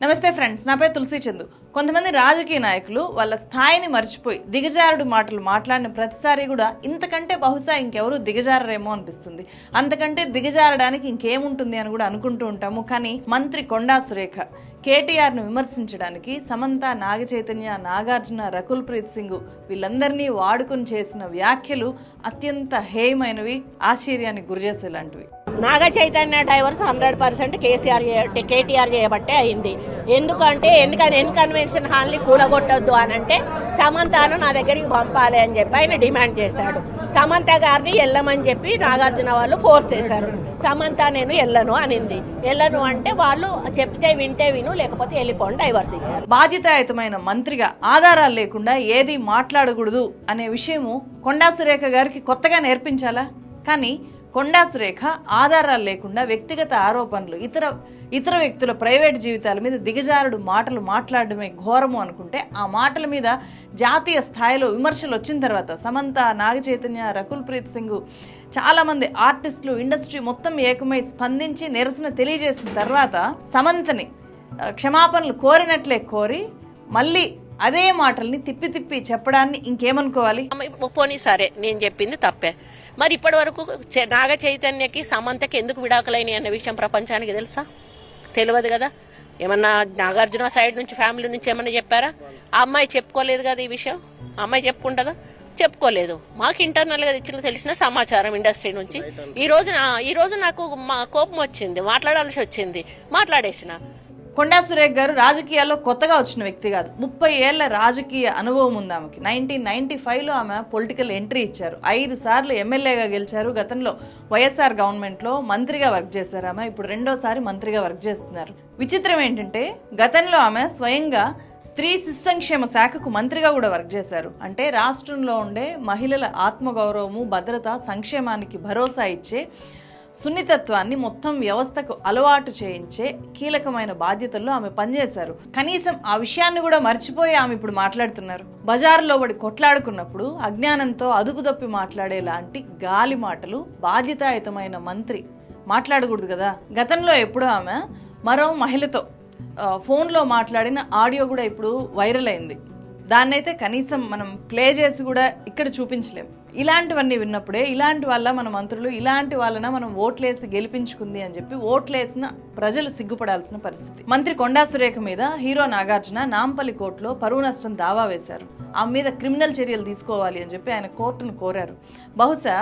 నమస్తే ఫ్రెండ్స్ నా పేరు తులసి చందు. కొంతమంది రాజకీయ నాయకులు వాళ్ళ స్థాయిని మర్చిపోయి దిగజారుడు మాటలు మాట్లాడిన ప్రతిసారి కూడా ఇంతకంటే బహుశా ఇంకెవరు దిగజారరేమో అనిపిస్తుంది. అంతకంటే దిగజారడానికి ఇంకేముంటుంది అని కూడా అనుకుంటూ ఉంటాము. కానీ మంత్రి కొండా సురేఖ కేటీఆర్ను విమర్శించడానికి సమంత నాగ చైతన్య నాగార్జున రకుల్ ప్రీత్ సింగ్ వీళ్ళందరినీ వాడుకొని చేసిన వ్యాఖ్యలు అత్యంత హేయమైనవి ఆశ్చర్యానికి గురిచేసేలాంటివి. Naga Chaitanya divorce hundred percent KCR KTR చేయబట్టే అయింది. ఎందుకంటే ఎందుకని ఎన్ కన్వెన్షన్ హాల్ని కూలగొట్టొద్దు అని అంటే సమంతను నా దగ్గరికి పంపాలి అని చెప్పి ఆయన డిమాండ్ చేశాడు. సమంత గారిని వెళ్ళమని చెప్పి నాగార్జున వాళ్ళు ఫోర్స్ చేశారు. సమంత నేను వెళ్ళను అనింది. వెళ్ళను అంటే వాళ్ళు చెప్తే వింటే విను లేకపోతే వెళ్ళిపోండి డైవర్స్ ఇచ్చారు. బాధ్యతాయుతమైన మంత్రిగా ఆధారాలు లేకుండా ఏది మాట్లాడకూడదు అనే విషయము కొండా సురేఖ గారికి కొత్తగా నేర్పించాలా? కానీ కొండా సురేఖ ఆధారాలు లేకుండా వ్యక్తిగత ఆరోపణలు ఇతర ఇతర వ్యక్తుల ప్రైవేట్ జీవితాల మీద దిగజారుడు మాటలు మాట్లాడడమే ఘోరము అనుకుంటే ఆ మాటల మీద జాతీయ స్థాయిలో విమర్శలు వచ్చిన తర్వాత సమంత నాగచైతన్య రకుల్ ప్రీత్ సింగ్ చాలామంది ఆర్టిస్టులు ఇండస్ట్రీ మొత్తం ఏకమై స్పందించి నిరసన తెలియజేసిన తర్వాత సమంతని క్షమాపణలు కోరినట్లే కోరి మళ్ళీ అదే మాటల్ని తిప్పి తిప్పి చెప్పడాన్ని ఇంకేమనుకోవాలి? పోనీ సరే నేను చెప్పింది తప్పే. మరి ఇప్పటి వరకు నాగ చైతన్యకి సమంతకి ఎందుకు విడాకులైనవి అన్న విషయం ప్రపంచానికి తెలుసా? తెలియదు కదా? ఏమన్నా నాగార్జున సైడ్ నుంచి ఫ్యామిలీ నుంచి ఏమన్నా చెప్పారా? ఆ అమ్మాయి చెప్పుకోలేదు కదా ఈ విషయం? ఆ అమ్మాయి చెప్పుకుంటుందా? చెప్పుకోలేదు. మాకు ఇంటర్నల్గా ఇచ్చిన తెలిసిన సమాచారం ఇండస్ట్రీ నుంచి. ఈ రోజు ఈ రోజు నాకు మా కోపం వచ్చింది మాట్లాడాల్సి వచ్చింది. మాట్లాడేసిన. కొండా సురేఖ్ గారు రాజకీయాల్లో కొత్తగా వచ్చిన వ్యక్తి కాదు. ముప్పై ఏళ్ళ రాజకీయ అనుభవం ఉంది ఆమెకి. నైన్టీన్ నైన్టీ ఫైవ్లో ఆమె పొలిటికల్ ఎంట్రీ ఇచ్చారు. ఐదు సార్లు ఎమ్మెల్యేగా గెలిచారు. గతంలో వైఎస్ఆర్ గవర్నమెంట్లో మంత్రిగా వర్క్ చేశారు ఆమె. ఇప్పుడు రెండోసారి మంత్రిగా వర్క్ చేస్తున్నారు. విచిత్రం ఏంటంటే గతంలో ఆమె స్వయంగా స్త్రీ శిశు సంక్షేమ శాఖకు మంత్రిగా కూడా వర్క్ చేశారు. అంటే రాష్ట్రంలో ఉండే మహిళల ఆత్మగౌరవము భద్రత సంక్షేమానికి భరోసా ఇచ్చే సున్నితత్వాన్ని మొత్తం వ్యవస్థకు అలవాటు చేయించే కీలకమైన బాధ్యతల్లో ఆమె పనిచేశారు. కనీసం ఆ విషయాన్ని కూడా మర్చిపోయి ఆమె ఇప్పుడు మాట్లాడుతున్నారు. బజారులో పడి కొట్లాడుకున్నప్పుడు అజ్ఞానంతో అదుపు తప్పి మాట్లాడే లాంటి గాలి మాటలు బాధ్యతాయుతమైన మంత్రి మాట్లాడకూడదు కదా. గతంలో ఎప్పుడో ఆమె మరో మహిళతో ఫోన్లో మాట్లాడిన ఆడియో కూడా ఇప్పుడు వైరల్ అయింది. దాన్నైతే కనీసం మనం ప్లే చేసి కూడా ఇక్కడ చూపించలేం. ఇలాంటివన్నీ విన్నప్పుడే ఇలాంటి వల్ల మన మంత్రులు ఇలాంటి వాళ్ళన మనం ఓట్లేసి గెలిపించుకుంది అని చెప్పి ఓట్లేసిన ప్రజలు సిగ్గుపడాల్సిన పరిస్థితి. మంత్రి కొండా సురేఖ మీద హీరో నాగార్జున నాంపల్లి కోర్టులో పరువు నష్టం దావా వేశారు. ఆమె మీద క్రిమినల్ చర్యలు తీసుకోవాలి అని చెప్పి ఆయన కోర్టును కోరారు. బహుశా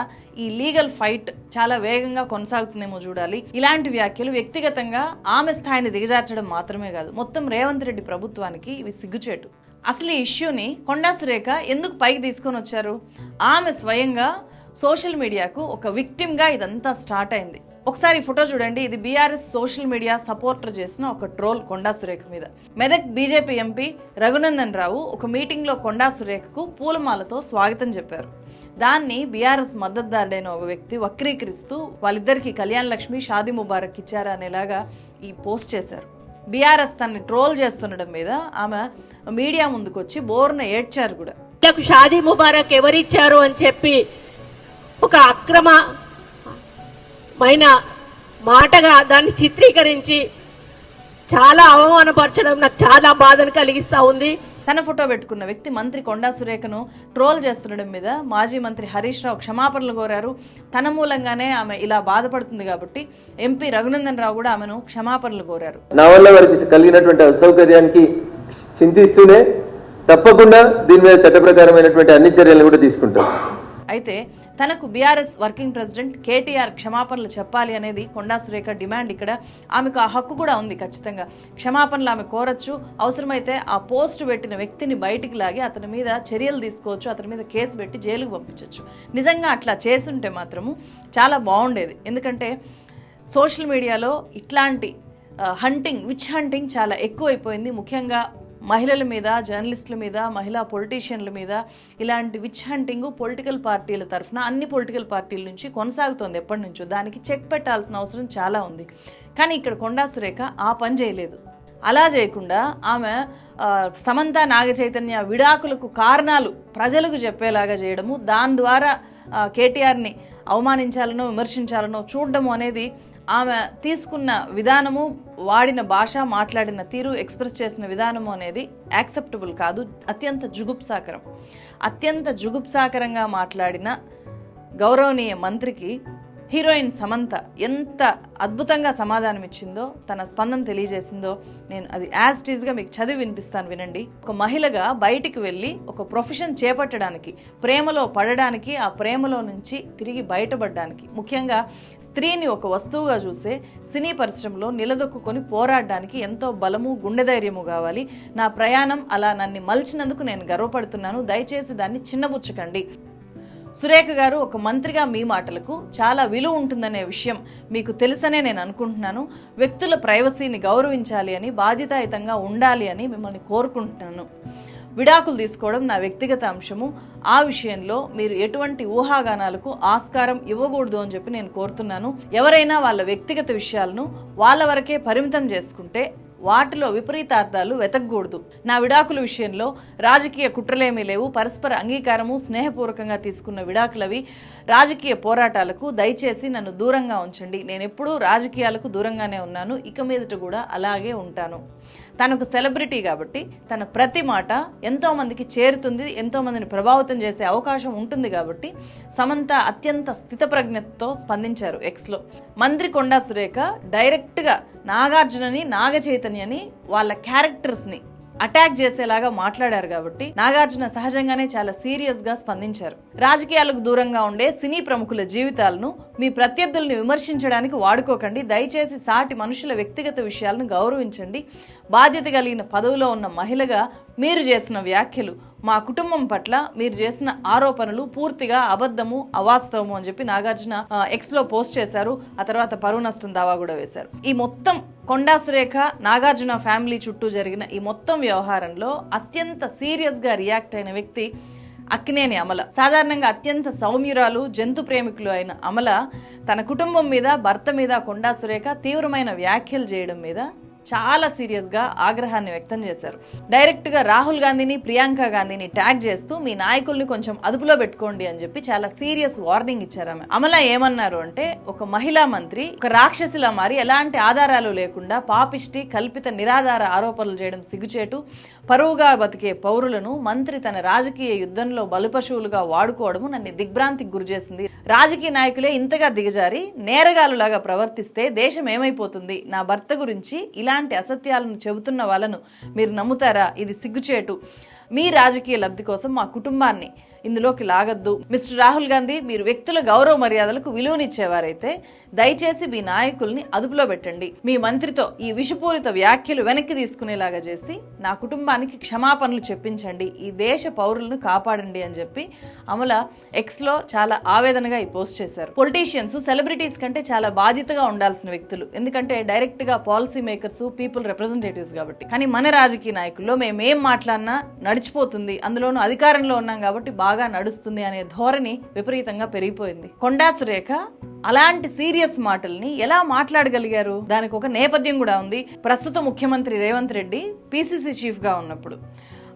ఈ లీగల్ ఫైట్ చాలా వేగంగా కొనసాగుతుందేమో చూడాలి. ఇలాంటి వ్యాఖ్యలు వ్యక్తిగతంగా ఆమె స్థాయిని దిగజార్చడం మాత్రమే కాదు మొత్తం రేవంత్ రెడ్డి ప్రభుత్వానికి ఇవి సిగ్గుచేటు. అసలు ఈ ఇష్యూని కొండా సురేఖ ఎందుకు పైకి తీసుకొని వచ్చారు? ఆమె స్వయంగా సోషల్ మీడియాకు ఒక విక్టిమ్గా ఇదంతా స్టార్ట్ అయింది. ఒకసారి ఫోటో చూడండి. ఇది బీఆర్ఎస్ సోషల్ మీడియా సపోర్టర్ చేసిన ఒక ట్రోల్ కొండా సురేఖ మీద. మెదక్ బీజేపీ ఎంపీ రఘునందన్ రావు ఒక మీటింగ్లో కొండా సురేఖకు పూలమాలతో స్వాగతం చెప్పారు. దాన్ని బీఆర్ఎస్ మద్దతుదారుడైన ఒక వ్యక్తి వక్రీకరిస్తూ వాళ్ళిద్దరికీ కళ్యాణ్ లక్ష్మి షాదీ ముబారక్ ఇచ్చారా అనేలాగా ఈ పోస్ట్ చేశారు. బీఆర్ఎస్ తనని ట్రోల్ చేస్తుండడం మీద ఆమె మీడియా ముందుకు వచ్చి బోర్న ఏడ్చారు కూడా. వీళ్ళకు షాదీ ముబారక్ ఎవరిచ్చారు అని చెప్పి ఒక అక్రమమైన మాటగా దాన్ని చిత్రీకరించి చాలా అవమానపరచడం నాకు చాలా బాధను కలిగిస్తూ ఉంది. తన ఫోటో పెట్టుకున్న వ్యక్తి మంత్రి కొండా సురేఖను ట్రోల్ చేస్తుండడం మీద మాజీ మంత్రి హరీష్ రావు క్షమాపణలు కోరారు. తన మూలంగానే ఆమె ఇలా బాధపడుతుంది కాబట్టి ఎంపీ రఘునందన్ రావు కూడా ఆమెను క్షమాపణలు కోరారు. నా వల్ల వారికి కలిగినటువంటి అసౌకర్యానికి చింతిస్తూనే తప్పకుండా దీని మీద చట్ట ప్రకారమైనటువంటి అన్ని చర్యలను కూడా తీసుకుంటాం. అయితే తనకు బీఆర్ఎస్ వర్కింగ్ ప్రెసిడెంట్ కేటీఆర్ క్షమాపణలు చెప్పాలి అనేది కొండా సురేఖ డిమాండ్ ఇక్కడ. ఆమెకు ఆ హక్కు కూడా ఉంది ఖచ్చితంగా. క్షమాపణలు ఆమె కోరచ్చు. అవసరమైతే ఆ పోస్ట్ పెట్టిన వ్యక్తిని బయటికి లాగి అతని మీద చర్యలు తీసుకోవచ్చు. అతని మీద కేసు పెట్టి జైలుకు పంపించవచ్చు నిజంగా అట్లా చేసుంటే మాత్రము చాలా బాగుండేది. ఎందుకంటే సోషల్ మీడియాలో ఇట్లాంటి హంటింగ్ విచ్ హంటింగ్ చాలా ఎక్కువైపోయింది. ముఖ్యంగా మహిళల మీద జర్నలిస్టుల మీద మహిళా పొలిటీషియన్ల మీద ఇలాంటి విచ్ హంటింగ్ పొలిటికల్ పార్టీల తరఫున అన్ని పొలిటికల్ పార్టీల నుంచి కొనసాగుతోంది ఎప్పటి నుంచో. దానికి చెక్ పెట్టాల్సిన అవసరం చాలా ఉంది. కానీ ఇక్కడ కొండా సురేఖ ఆ పని చేయలేదు. అలా చేయకుండా ఆమె సమంత నాగ చైతన్య విడాకులకు కారణాలు ప్రజలకు చెప్పేలాగా చేయడము దాని ద్వారా కేటీఆర్ని అవమానించాలనో విమర్శించాలనో చూడడము అనేది ఆమె తీసుకున్న విధానము వాడిన భాష మాట్లాడిన తీరు ఎక్స్ప్రెస్ చేసిన విధానము అనేది యాక్సెప్టబుల్ కాదు. అత్యంత జుగుప్సాకరం. అత్యంత జుగుప్సాకరంగా మాట్లాడిన గౌరవనీయ మంత్రికి హీరోయిన్ సమంత ఎంత అద్భుతంగా సమాధానం ఇచ్చిందో తన స్పందన తెలియజేసిందో నేను అది యాజ్ టీజ్గా మీకు చదివి వినిపిస్తాను వినండి. ఒక మహిళగా బయటికి వెళ్ళి ఒక ప్రొఫెషన్ చేపట్టడానికి ప్రేమలో పడడానికి ఆ ప్రేమలో నుంచి తిరిగి బయటపడడానికి ముఖ్యంగా స్త్రీని ఒక వస్తువుగా చూసే సినీ పరిశ్రమలో నిలదొక్కుని పోరాడడానికి ఎంతో బలము గుండె ధైర్యము కావాలి. నా ప్రయాణం అలా నన్ను మలిచినందుకు నేను గర్వపడుతున్నాను. దయచేసి దాన్ని చిన్నబుచ్చకండి సురేఖ గారు ఒక మంత్రిగా మీ మాటలకు చాలా విలువ ఉంటుందనే విషయం మీకు తెలుసనే నేను అనుకుంటున్నాను. వ్యక్తుల ప్రైవసీని గౌరవించాలి అని బాధ్యతాయుతంగా ఉండాలి అని మిమ్మల్ని కోరుకుంటున్నాను. విడాకులు తీసుకోవడం నా వ్యక్తిగత అంశము. ఆ విషయంలో మీరు ఎటువంటి ఊహాగానాలకు ఆస్కారం ఇవ్వకూడదు అని చెప్పి నేను కోరుతున్నాను. ఎవరైనా వాళ్ళ వ్యక్తిగత విషయాలను వాళ్ళ వరకే పరిమితం చేసుకుంటే వాటిలో విపరీతార్థాలు వెతకూడదు నా విడాకుల విషయంలో రాజకీయ కుట్రలేమీ లేవు. పరస్పర అంగీకారము స్నేహపూర్వకంగా తీసుకున్న విడాకులవి రాజకీయ పోరాటాలకు దయచేసి నన్ను దూరంగా ఉంచండి. నేను ఎప్పుడూ రాజకీయాలకు దూరంగానే ఉన్నాను. ఇక మీదట కూడా అలాగే ఉంటాను. తనకు సెలబ్రిటీ కాబట్టి తన ప్రతి మాట ఎంతోమందికి చేరుతుంది ఎంతోమందిని ప్రభావితం చేసే అవకాశం ఉంటుంది కాబట్టి సమంత అత్యంత స్థితప్రజ్ఞతతో స్పందించారు ఎక్స్లో. మంత్రి కొండా సురేఖ డైరెక్ట్గా నాగార్జునని నాగ చైతన్యని వాళ్ళ క్యారెక్టర్స్ని అటాక్ చేసేలాగా మాట్లాడారు కాబట్టి నాగార్జున సహజంగానే చాలా సీరియస్గా స్పందించారు. రాజకీయాలకు దూరంగా ఉండే సినీ ప్రముఖుల జీవితాలను మీ ప్రత్యర్థుల్ని విమర్శించడానికి వాడుకోకండి. దయచేసి సాటి మనుషుల వ్యక్తిగత విషయాలను గౌరవించండి. బాధ్యత కలిగిన పదవిలో ఉన్న మహిళగా మీరు చేసిన వ్యాఖ్యలు మా కుటుంబం పట్ల మీరు చేసిన ఆరోపణలు పూర్తిగా అబద్ధము అవాస్తవము అని చెప్పి నాగార్జున ఎక్స్లో లో పోస్ట్ చేశారు. ఆ తర్వాత పరువు నష్టం దావా కూడా వేశారు. ఈ మొత్తం కొండా సురేఖ నాగార్జున ఫ్యామిలీ చుట్టూ జరిగిన ఈ మొత్తం వ్యవహారంలో అత్యంత సీరియస్గా రియాక్ట్ అయిన వ్యక్తి అక్కినేని అమల. సాధారణంగా అత్యంత సౌమ్యురాలు జంతు ప్రేమికులు అయిన అమల తన కుటుంబం మీద భర్త మీద కొండా సురేఖ తీవ్రమైన వ్యాఖ్యలు చేయడం మీద చాలా సీరియస్గా ఆగ్రహాన్ని వ్యక్తం చేశారు. డైరెక్ట్గా రాహుల్ గాంధీని ప్రియాంక గాంధీని ట్యాగ్ చేస్తూ మీ నాయకుల్ని కొంచెం అదుపులో పెట్టుకోండి అని చెప్పి చాలా సీరియస్ వార్నింగ్ ఇచ్చారు ఆమె. అమల ఏమన్నారు అంటే ఒక మహిళా మంత్రి ఒక రాక్షసిలా మారి ఎలాంటి ఆధారాలు లేకుండా పాపిష్టి కల్పిత నిరాధార ఆరోపణలు చేయడం సిగ్గుచేటు పరువుగా బతికే పౌరులను మంత్రి తన రాజకీయ యుద్ధంలో బలుపశువులుగా వాడుకోవడము నన్ను దిగ్భ్రాంతికి గురిచేసింది రాజకీయ నాయకులే ఇంతగా దిగజారి నేరగాలులాగా ప్రవర్తిస్తే దేశం ఏమైపోతుంది? నా భర్త గురించి ఇలాంటి అసత్యాలను చెబుతున్న వాళ్ళను మీరు నమ్ముతారా? ఇది సిగ్గుచేటు. మీ రాజకీయ లబ్ధి కోసం మా కుటుంబాన్ని ఇందులోకి లాగద్దు. మిస్టర్ రాహుల్ గాంధీ మీరు వ్యక్తుల గౌరవ మర్యాదలకు విలువనిచ్చేవారైతే దయచేసి మీ నాయకుల్ని అదుపులో పెట్టండి. మీ మంత్రితో ఈ విషపూరిత వ్యాఖ్యలు వెనక్కి తీసుకునేలాగా చేసి నా కుటుంబానికి క్షమాపణలు చెప్పించండి. ఈ దేశ పౌరులను కాపాడండి అని చెప్పి అమల ఎక్స్లో చాలా ఆవేదనగా ఈ పోస్ట్ చేశారు. పొలిటీషియన్స్ సెలబ్రిటీస్ కంటే చాలా బాధ్యతగా ఉండాల్సిన వ్యక్తులు. ఎందుకంటే డైరెక్ట్గా పాలసీ మేకర్స్ పీపుల్ రిప్రజెంటేటివ్స్ కాబట్టి. కానీ మన రాజకీయ నాయకుల్లో మేము ఏం మాట్లాడినా నడిచిపోతుంది. అందులోనూ అధికారంలో ఉన్నాం కాబట్టి బాగా నడుస్తుంది అనే ధోరణి విపరీతంగా పెరిగిపోయింది. కొండా సురేఖ అలాంటి సీరియస్ మాటల్ని ఎలా మాట్లాడగలిగారు? దానికి ఒక నేపథ్యం కూడా ఉంది. ప్రస్తుత ముఖ్యమంత్రి రేవంత్ రెడ్డి పిసిసి చీఫ్గా ఉన్నప్పుడు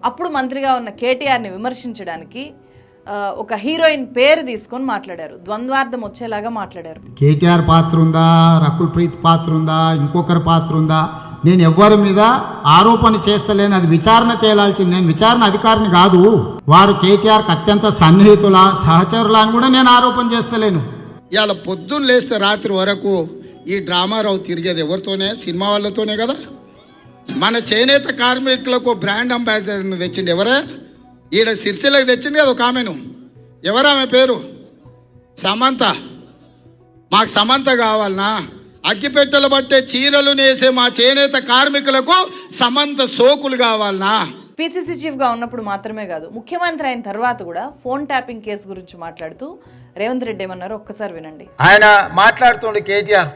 అప్పుడు మంత్రిగా ఉన్న కేటీఆర్ని విమర్శించడానికి ఒక హీరోయిన్ పేరు తీసుకొని మాట్లాడారు. ద్వంద్వార్థం వచ్చేలాగా మాట్లాడారు. కేటీఆర్ పాత్ర ఉందా? రకుల్ ప్రీత్ పాత్ర ఉందా? ఇంకొకరి పాత్ర ఉందా? నేను ఎవ్వరి మీద ఆరోపణ చేస్తలేను అది విచారణ తేలాల్సింది. నేను విచారణ అధికారిని కాదు. వారు కేటీఆర్కి అత్యంత సన్నిహితుల సహచరుల అని కూడా నేను ఆరోపణ చేస్తలేను. ఇవాళ పొద్దున్న లేస్తే రాత్రి వరకు ఈ డ్రామారావు తిరిగేది ఎవరితోనే? సినిమా వాళ్ళతోనే కదా? మన చేనేత కార్మికులకు బ్రాండ్ అంబాసిడర్ని తెచ్చిండు ఎవరే? ఈడ సిరిసిలకు తెచ్చింది కదా ఒక ఆమెను. ఎవరామె పేరు? సమంత. మాకు సమంత కావాలనా? అగ్గిపెట్టెలు పట్టే చీరలు నేసే మా చేనేత కార్మికులకు సమంత సోకులు కావాలనా? పిసిసి చీఫ్గా ఉన్నప్పుడు మాత్రమే కాదు ముఖ్యమంత్రి అయిన తర్వాత కూడా ఫోన్ ట్యాపింగ్ కేసు గురించి మాట్లాడుతూ రేవంత్ రెడ్డి ఏమన్నారో ఒక్కసారి వినండి. ఆయన మాట్లాడుతుండే కేటీఆర్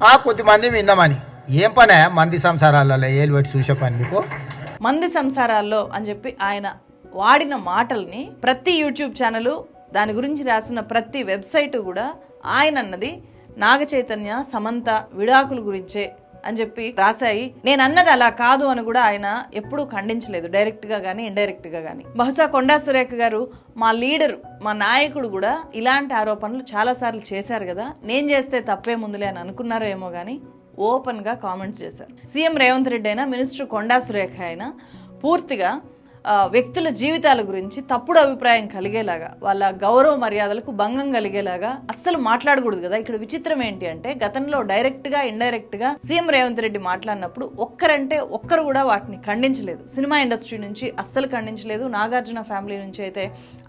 ఆ కొద్దిమంది విన్నామని. ఏం పనే? మంది సంసారాలలో ఏలు పెట్టి చూసే పని మీకు మంది సంసారాల్లో అని చెప్పి ఆయన వాడిన మాటల్ని ప్రతి యూట్యూబ్ ఛానల్ దాని గురించి రాసిన ప్రతి వెబ్సైట్ కూడా ఆయన అన్నది నాగ చైతన్య సమంత విడాకుల గురించే అని చెప్పి రాశాయి. నేను అన్నది అలా కాదు అని కూడా ఆయన ఎప్పుడూ ఖండించలేదు డైరెక్ట్గా కానీ ఇండైరెక్ట్గా కానీ బహుశా కొండా సురేఖ గారు మా లీడర్ మా నాయకుడు కూడా ఇలాంటి ఆరోపణలు చాలాసార్లు చేశారు కదా. నేను చేస్తే తప్పే ముందులే అని అనుకున్నారో ఏమో కానీ ఓపెన్గా కామెంట్స్ చేశారు. సీఎం రేవంత్ రెడ్డి అయినా మినిస్టర్ కొండా సురేఖ అయినా పూర్తిగా వ్యక్తుల జీవితాల గురించి తప్పుడు అభిప్రాయం కలిగేలాగా వాళ్ళ గౌరవ మర్యాదలకు భంగం కలిగేలాగా అస్సలు మాట్లాడకూడదు కదా. ఇక్కడ విచిత్రం ఏంటి అంటే గతంలో డైరెక్ట్గా ఇండైరెక్ట్గా సీఎం రేవంత్ రెడ్డి మాట్లాడినప్పుడు ఒక్కరంటే ఒక్కరు కూడా వాటిని ఖండించలేదు. సినిమా ఇండస్ట్రీ నుంచి అస్సలు ఖండించలేదు. నాగార్జున ఫ్యామిలీ నుంచి అయితే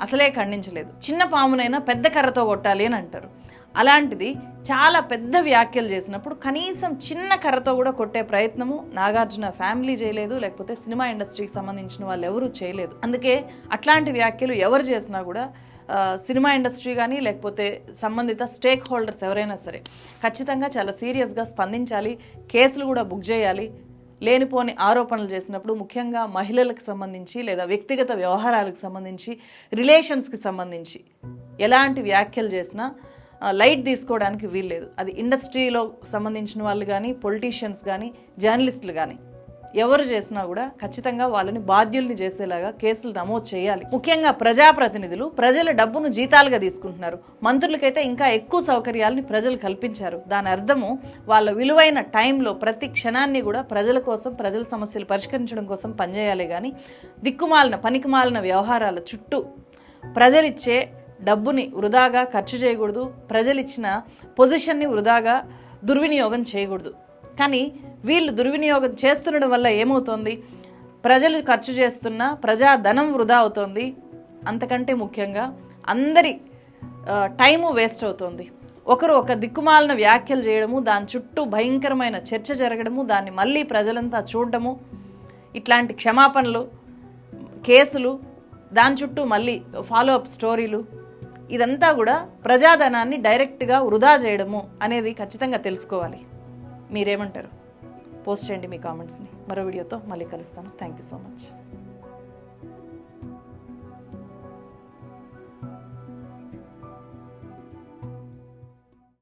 అసలే ఖండించలేదు. చిన్న పామునైనా పెద్ద కర్రతో కొట్టాలి అని అంటారు. అలాంటిది చాలా పెద్ద వ్యాఖ్యలు చేసినప్పుడు కనీసం చిన్న కర్రతో కూడా కొట్టే ప్రయత్నము నాగార్జున ఫ్యామిలీ చేయలేదు లేకపోతే సినిమా ఇండస్ట్రీకి సంబంధించిన వాళ్ళు ఎవరూ చేయలేదు. అందుకే అట్లాంటి వ్యాఖ్యలు ఎవరు చేసినా కూడా సినిమా ఇండస్ట్రీ కానీ లేకపోతే సంబంధిత స్టేక్ హోల్డర్స్ ఎవరైనా సరే ఖచ్చితంగా చాలా సీరియస్గా స్పందించాలి కేసులు కూడా బుక్ చేయాలి. లేనిపోని ఆరోపణలు చేసినప్పుడు ముఖ్యంగా మహిళలకు సంబంధించి లేదా వ్యక్తిగత వ్యవహారాలకు సంబంధించి రిలేషన్స్కి సంబంధించి ఎలాంటి వ్యాఖ్యలు చేసినా లైట్ తీసుకోవడానికి వీల్లేదు. అది ఇండస్ట్రీలో సంబంధించిన వాళ్ళు కానీ పొలిటీషియన్స్ కానీ జర్నలిస్టులు కానీ ఎవరు చేసినా కూడా ఖచ్చితంగా వాళ్ళని బాధ్యుల్ని చేసేలాగా కేసులు నమోదు చేయాలి. ముఖ్యంగా ప్రజాప్రతినిధులు ప్రజల డబ్బును జీతాలుగా తీసుకుంటున్నారు. మంత్రులకైతే ఇంకా ఎక్కువ సౌకర్యాలని ప్రజలు కల్పించారు. దాని అర్థము వాళ్ళ విలువైన టైంలో ప్రతి క్షణాన్ని కూడా ప్రజల కోసం ప్రజల సమస్యలు పరిష్కరించడం కోసం పనిచేయాలి కానీ దిక్కుమాలిన పనికిమాలిన వ్యవహారాల చుట్టూ ప్రజలిచ్చే డబ్బుని వృధాగా ఖర్చు చేయకూడదు ప్రజలిచ్చిన పొజిషన్ని వృధాగా దుర్వినియోగం చేయకూడదు. కానీ వీళ్ళు దుర్వినియోగం చేస్తుండడం వల్ల ఏమవుతోంది? ప్రజలు ఖర్చు చేస్తున్న ప్రజా ధనం వృధా అవుతోంది. అంతకంటే ముఖ్యంగా అందరి టైము వేస్ట్ అవుతోంది. ఒకరు ఒక దిక్కుమాలిన వ్యాఖ్యలు చేయడము దాని చుట్టూ భయంకరమైన చర్చ జరగడము దాన్ని మళ్ళీ ప్రజలంతా చూడడము ఇట్లాంటి క్షమాపణలు కేసులు దాని చుట్టూ మళ్ళీ ఫాలో అప్ స్టోరీలు ఇదంతా కూడా ప్రజాధనాన్ని డైరెక్ట్గా వృధా చేయడము అనేది ఖచ్చితంగా తెలుసుకోవాలి. మీరేమంటారు? పోస్ట్ చేయండి మీ కామెంట్స్ని. మరో వీడియోతో మళ్ళీ కలుస్తాను. Thank you so much.